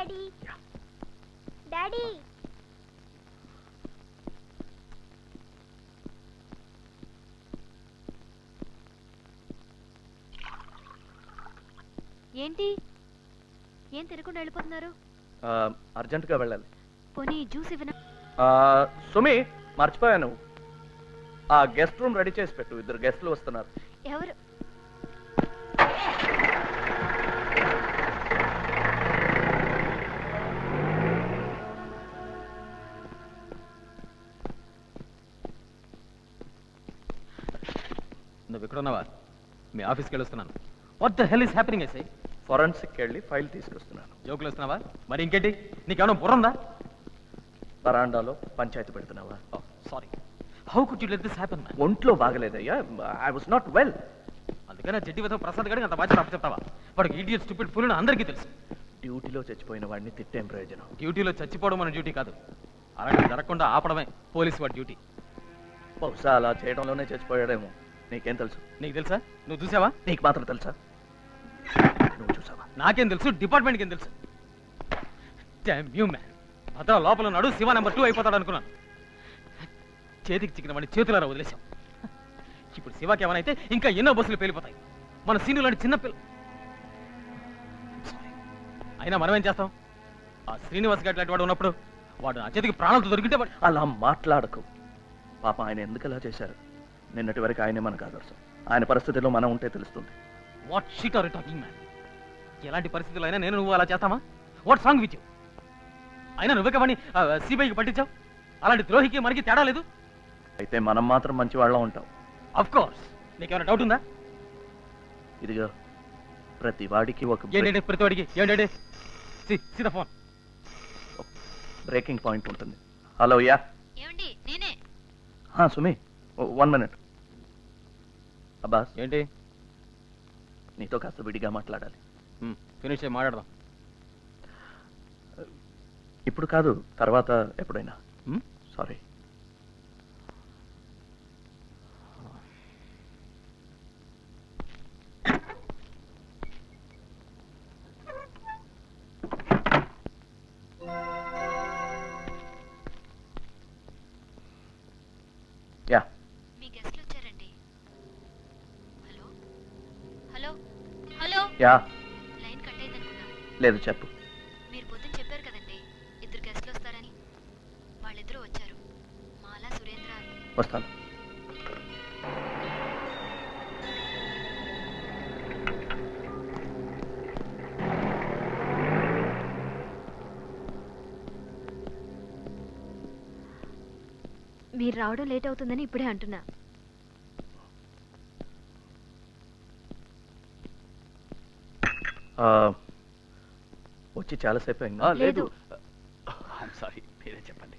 Daddy. Daddy. ఏంటి? ఏం తినకుండా వెళ్ళిపోతున్నారు? ఆ, అర్జెంటుగా వెళ్ళాలి. పోనీ జ్యూస్ ఇవ్వనా? ఆ, సుమి మర్చిపోయాను. ఆ గెస్ట్ రూమ్ రెడీ చేసి పెట్టు. ఇద్దరు గెస్ట్లు వస్తున్నారు. ఎవరు? నువ్వు ఇక్కడ ఉన్నావా? మీ ఆఫీస్కి వెళ్ళొస్తున్నాను. What the hell is happening SI forensic వెళ్ళి ఫైల్ తీసుకొస్తున్నాను. జోకులు వస్తున్నావా? మరి ఇంకేంటి? నీకేమైనా బుర్ర ఉందా? బరాండాలో panchayat పెడుతున్నావా? Sorry how could you let this happen ఒంట్లో బాగలేదయ్యా. ఐ వాస్ నాట్ వెల్ అందుకనే జడ్డి విధవ ప్రసాద్ గడికి అంత బాధ్యత అప్పచెప్తావా వాడికి ఈడియట్ స్టూపిడ్ ఫుల్ అందరికీ తెలుసు. డ్యూటీలో చచ్చిపోయిన వాడిని తిట్టేం ప్రయోజనం? డ్యూటీలో చచ్చిపోవడం మన డ్యూటీ కాదు. అలాంటి జరగకుండా ఆపడమే పోలీస్ వాడి డ్యూటీ. బహుశా అలా చేయడంలోనే చచ్చిపోయాడేమో. నీకేం తెలుసు? నీకు తెలుసా? నువ్వు చూసావా? నీకు మాత్రం తెలుసా? నువ్వు చూసావా? నాకేం తెలుసు? డిపార్ట్మెంట్కి ఏం తెలుసు? యూ మ్యాన్ భద్ర లోపల ఉన్నాడు శివ నెంబర్ టూ అయిపోతాడు అనుకున్నాను. చేతికి చిక్కిన వాడిని చేతులారా వదిలేశాం. ఇప్పుడు శివకి ఏమైతే ఇంకా ఎన్నో బస్సులు పేలిపోతాయి. మన సీను లాంటి చిన్న పిల్ల Sorry. అయినా మనం ఏం చేస్తాం? ఆ శ్రీనివాస్ లాంటి వాడు ఉన్నప్పుడు వాడు నా చేతికి ప్రాణాలతో దొరికితే అలా మాట్లాడకు. పాప ఆయన ఎందుకు అలా చేశారు? నిన్నటి వరకు ఆయనే మనకు ఆదర్శం. ఆయన పరిస్థితిలో మనం ఉంటే తెలుస్తుంది. What shit are talking man ఎలాంటి పరిస్థితుల్లో అయినా నేను నువ్వు అలా చేస్తామా వాట్ సాంగ్ యూ అయినా నువ్వే కవని సిబిఐకి పట్టించావు? అలాంటి ద్రోహికి మనకి తేడా లేదు? అయితే మనం మాత్రం మంచి వాళ్ళ ఉంటాం. అఫ్ కోర్స్ నీకేమైనా డౌట్ ఉందా? ఇదిగో ప్రతి వాడికి ఒక ఏంటంటే ప్రతి వాడికి? ఏంటంటే ఫోన్. బ్రేకింగ్ పాయింట్ ఉంటుంది. హలో యా ఏమండి నేనే. సుమి. One minute. అబ్బాస్. ఏంటి? నీతో కాస్త విడిగా మాట్లాడాలి. ఫినిష్ మాట్లాడదాం. ఇప్పుడు కాదు తర్వాత ఎప్పుడైనా? సారీ. యా. లైన్ కట్ అయిందనుకున్నా లేదు చెప్పు. మీరు పొద్దున చెప్పారు కదండి. ఇద్దరు గెస్ట్లు వస్తారని. వాళ్ళిద్దరూ వచ్చారు. మాలా సురేంద్ర వస్తాను. మీరు రావడం లేట్ అవుతుందని ఇప్పుడే అంటున్నా. వచ్చి చాలాసేపు అయిందా? లేదు. సారీ మీరే చెప్పండి.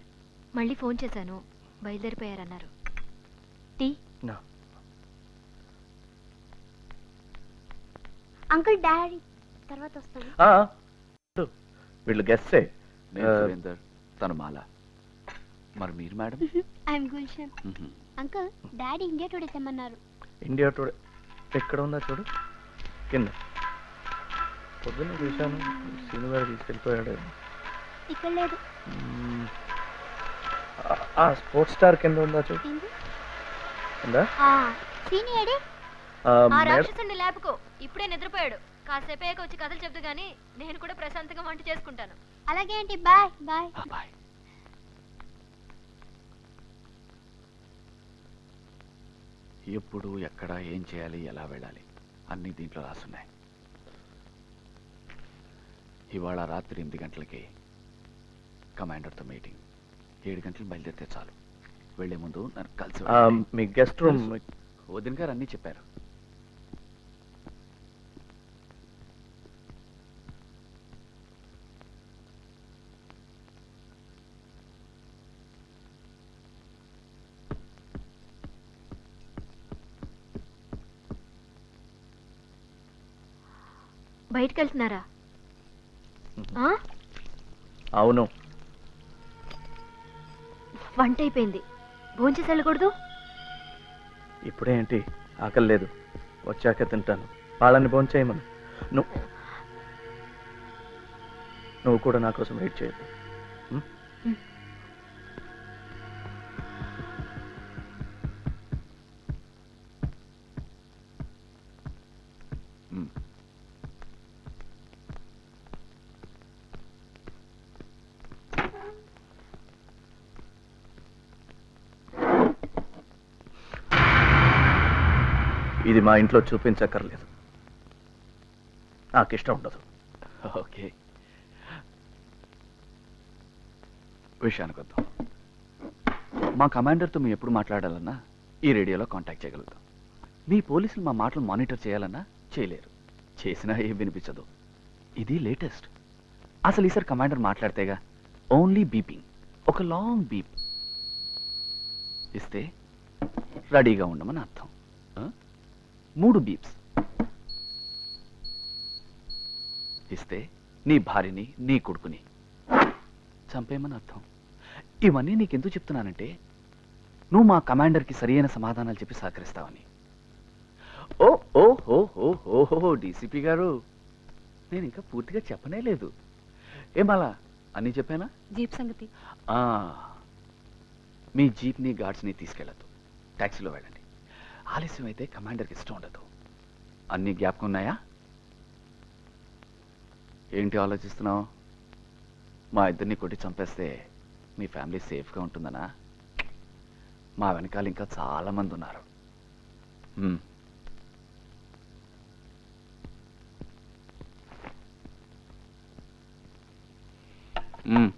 మళ్ళీ ఫోన్ చేశాను. బయలుదేరిపోయారన్నారు. టీ? నా. అంకుల్ డాడీ తర్వాత వస్తాను. ఆ. వీళ్ళు గెస్సే నేను ఆ, సురేందర్ తను మాల. మరి మీరు madam? I'm Gulshan uncle daddy India Today తెమ్మన్నారు. India Today ఎక్కడ ఉందా చూడు? కింద. పొద్దున్న చూశాను సీను గారు తీసుకెళ్ళిపోయాడు. ఇక్కడ లేదు. ఆ- స్పోర్ట్స్ స్టార్ కింద ఉందా చూడు ఏంది? ఉందా? సీనియర్ రాక్షసుని లేపుకో. ఇప్పుడే నిద్రపోయాడు. కాసేపు అయ్యాక వచ్చి కథలు చెప్తూ గానీ నేను కూడా ప్రశాంతంగా వంట చేసుకుంటాను. అలాగే ఆంటీ బాయ్ బాయ్. బాయ్. ఎప్పుడు ఎక్కడ ఏం చేయాలి ఎలా వెళ్ళాలి అన్నీ దీంట్లో రాసున్నాయి. ఇవాళ రాత్రి ఎనిమిది గంటలకి కమాండర్తో మీటింగ్ ఏడు గంటలు బయలుదేరితే చాలు వెళ్ళే ముందు నన్ను కలిసి వెళ్ళండి. మీ గెస్ట్ రూమ్ వదిన గారు అన్నీ చెప్పారు బయటకు వెళ్తున్నారా? అవును. వంట అయిపోయింది. భోంచేసి వెళ్ళకూడదు? ఇప్పుడే ఏంటి? ఆకలి లేదు. వచ్చాక తింటాను. వాళ్ళని భోంచేయమను. నువ్వు నువ్వు కూడా నా కోసం వెయిట్ చేయొద్దు ఇది మా ఇంట్లో చూపించక్కర్లేదు. నాకు ఇష్టం ఉండదు. ఓకే. విషయానికి వద్దాం. మా కమాండర్తో మేము ఎప్పుడు మాట్లాడాలన్నా ఈ రేడియోలో కాంటాక్ట్ చేయగలుగుతాం. మీ పోలీసులు మా మాటలు మానిటర్ చేయాలన్నా చేయలేరు. చేసినా ఏం వినిపించదు. ఇది లేటెస్ట్. అసలు ఈసారి కమాండర్ మాట్లాడితేగా ఓన్లీ బీపింగ్. ఒక లాంగ్ బీప్. ఇస్తే రెడీగా ఉండమని అర్థం. మూడు బీప్స్. ఇస్తే నీ భార్యని నీ కొడుకుని. చంపేయమని అర్థం. ఇవన్నీ నీకెందుకు చెప్తున్నానంటే నువ్వు మా కమాండర్కి సరియైన సమాధానాలు చెప్పి సహకరిస్తావని. ఓ ఓ హో హో హో హో డీసీపీ గారు. నేను ఇంకా పూర్తిగా చెప్పనే లేదు. ఏమలా అన్నీ చెప్పానా? జీప్ సంగతి. ఆ, మీ జీప్ని గార్డ్స్ని తీసుకెళ్ళద్దు. ట్యాక్సీలో వెళ్ళండి. ఆలస్యం అయితే కమాండర్కి ఇష్టం ఉండదు. అన్ని జ్ఞాపకం ఉన్నాయా? ఏంటి ఆలోచిస్తున్నావు? మా ఇద్దరిని కొట్టి చంపేస్తే మీ ఫ్యామిలీ సేఫ్గా ఉంటుందనా? మా వెనకాల ఇంకా చాలామంది ఉన్నారు. Mm.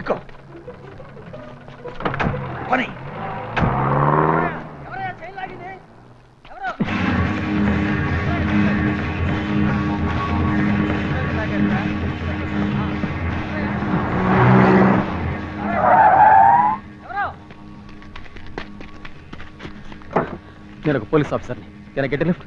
ఎక్కువ పని. నేను ఒక పోలీస్ ఆఫీసర్ని. నేను గెట్ లిఫ్ట్